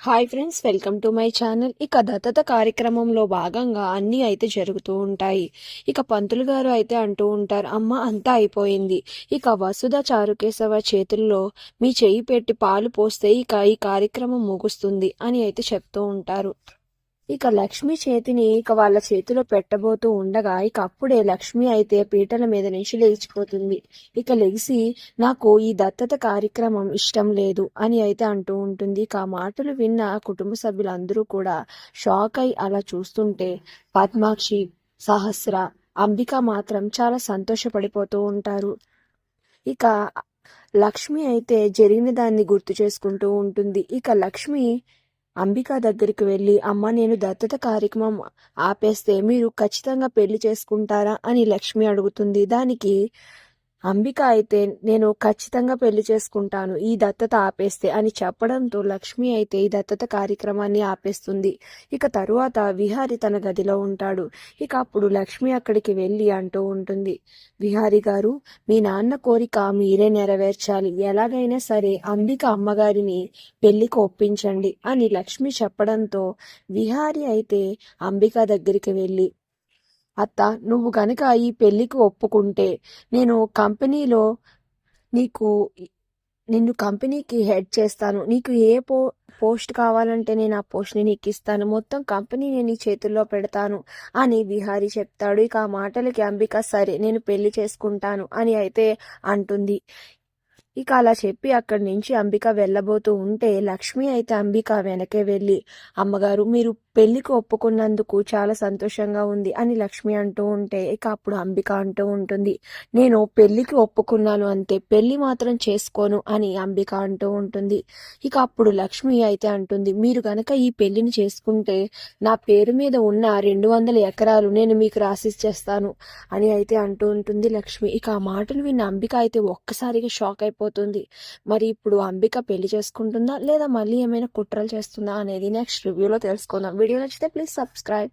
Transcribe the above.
Hi friends welcome to my channel. ఇక దత్తత కార్యక్రమంలో భాగంగా అన్నీ అయితే జరుగుతూ ఉంటాయి. ఇక పంతులు గారు అయితే అంటూ ఉంటారు అమ్మ అంతా అయిపోయింది. ఇక వసుధ చారుకేశవ చేతుల్లో మీ చెయ్యి పెట్టి పాలు పోస్తే ఇక ఈ కార్యక్రమం ముగుస్తుంది అని అయితే చెప్తూ ఉంటారు. ఇక లక్ష్మి చేతిని ఇక వాళ్ళ చేతిలో పెట్టబోతూ ఉండగా ఇక అప్పుడే లక్ష్మి అయితే పీటల మీద నుంచి లేచిపోతుంది. ఇక లెగిసి నాకు ఈ దత్తత కార్యక్రమం ఇష్టం లేదు అని అయితే అంటూ ఉంటుంది. ఇక ఆ మాటలు విన్న కుటుంబ సభ్యులందరూ కూడా షాక్ అయి అలా చూస్తుంటే పద్మాక్షి సహస్ర అంబిక మాత్రం చాలా సంతోషపడిపోతూ ఉంటారు. ఇక లక్ష్మి అయితే జరిగిన దాన్ని గుర్తు చేసుకుంటూ ఉంటుంది. ఇక లక్ష్మి అంబిక దగ్గరికి వెళ్ళి అమ్మ నేను దత్తత కార్యక్రమం ఆపేస్తే మీరు ఖచ్చితంగా పెళ్ళి చేసుకుంటారా? అని లక్ష్మి అడుగుతుంది. దానికి అంబిక అయితే నేను ఖచ్చితంగా పెళ్ళి చేసుకుంటాను. ఈ దత్తత ఆపేస్తే అని చెప్పడంతో లక్ష్మి అయితే ఈ దత్తత కార్యక్రమాన్ని ఆపేస్తుంది. ఇక తరువాత విహారి తన గదిలో ఉంటాడు. ఇక అప్పుడు లక్ష్మి అక్కడికి వెళ్ళి అంటూ ఉంటుంది. విహారి గారు మీ నాన్న కోరిక మీరే నెరవేర్చాలి. ఎలాగైనా సరే అంబిక అమ్మగారిని పెళ్ళికి ఒప్పించండి అని లక్ష్మి చెప్పడంతో విహారి అయితే అంబిక దగ్గరికి వెళ్ళి అత్త నువ్వు గనక ఈ పెళ్ళికి ఒప్పుకుంటే నేను కంపెనీలో నీకు నిన్ను కంపెనీకి హెడ్ చేస్తాను. నీకు ఏ పో పోస్ట్ కావాలంటే నేను ఆ పోస్ట్ని నీకు ఇస్తాను. మొత్తం కంపెనీని నీ చేతుల్లో పెడతాను అని విహారీ చెప్తాడు. ఇక ఆ మాటలకి అంబిక సరే నేను పెళ్ళి చేసుకుంటాను అని అయితే అంటుంది. ఇక అలా చెప్పి అక్కడి నుంచి అంబిక వెళ్ళబోతూ ఉంటే లక్ష్మి అయితే అంబిక వెనకే వెళ్ళి అమ్మగారు మీరు పెళ్ళికి ఒప్పుకున్నందుకు చాలా సంతోషంగా ఉంది అని లక్ష్మి అంటూ ఉంటే ఇక అప్పుడు అంబిక అంటూ ఉంటుంది. నేను పెళ్ళికి ఒప్పుకున్నాను అంతే పెళ్ళి మాత్రం చేసుకోను అని అంబిక అంటూ ఉంటుంది. ఇక అప్పుడు లక్ష్మి అయితే అంటుంది మీరు గనక ఈ పెళ్ళిని చేసుకుంటే నా పేరు మీద ఉన్న రెండు వందల ఎకరాలు నేను మీకు రాసిచ్చేస్తాను అని అయితే అంటూ ఉంటుంది లక్ష్మి. ఇక ఆ మాటలు విన్న అంబిక అయితే ఒక్కసారిగా షాక్ అయిపోతుంది. మరి ఇప్పుడు అంబిక పెళ్ళి చేసుకుంటుందా లేదా మళ్ళీ ఏమైనా కుట్రలు చేస్తుందా అనేది నెక్స్ట్ రివ్యూలో తెలుసుకుందాం. వీడియో నచ్చితే ప్లీజ్ సబ్స్క్రైబ్.